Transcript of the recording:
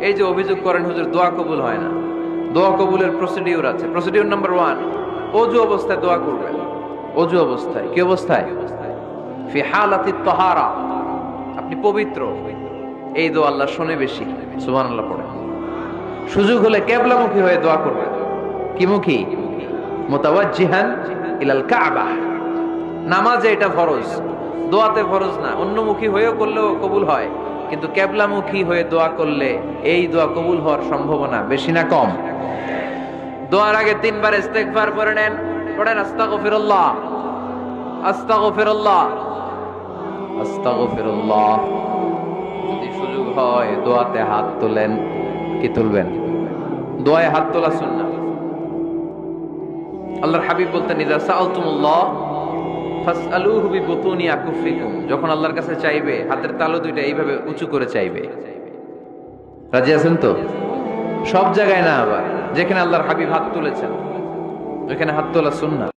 এই যে অভিযোগ করেন, হুজুর, দোয়া কবুল হয় না। দোয়া কবুলের প্রসিডিউর আছে। প্রসিডিউর নাম্বার ওয়ান অজু অবস্থায় দোয়া করবেন। অজু অবস্থায়। কি অবস্থায়? ফি হালাতি তহারা। আপনি পবিত্র। এই দোয়া আল্লাহ শোনে বেশি। সুবহানাল্লাহ পড়ে। সুযোগ হলে কেবলামুখী হয়ে দোয়া করবেন। কি মুখী মোতাওয়াজ্জিহান ইলাল কাবা। নামাজে এটা ফরজ। দোয়াতে ফরজ না। অন্যমুখী হয়েও করলেও কবুল হয়। কিন্তু কেবলামুখী হয়ে দোয়া করলে এই দোয়া কবুল হওয়ার সম্ভাবনা বেশি না কম। দোয়ার আগে তিনবার ইস্তেগফার করে নেন, পড়েন আস্তাগফিরুল্লাহ আস্তাগফিরুল্লাহ আস্তাগফিরুল্লাহ। যদি সুযোগ হয় দোয়াতে হাত তোলেন, কি তুলবেন? দোয়ায় হাত তোলা সুন্নাহ আল্লাহর হাবিব বলতেন, ইদা সাআলতুমুল্লাহ যখন আল্লাহর কাছে চাইবে, হাতের তালু দুইটা এইভাবে উঁচু করে চাইবে। রাজি আছেন তো? সব জায়গায় না আবার, যেখানে আল্লাহর হাবিব হাত তুলেছেন, ওইখানে হাত তোলা সুন্নাহ।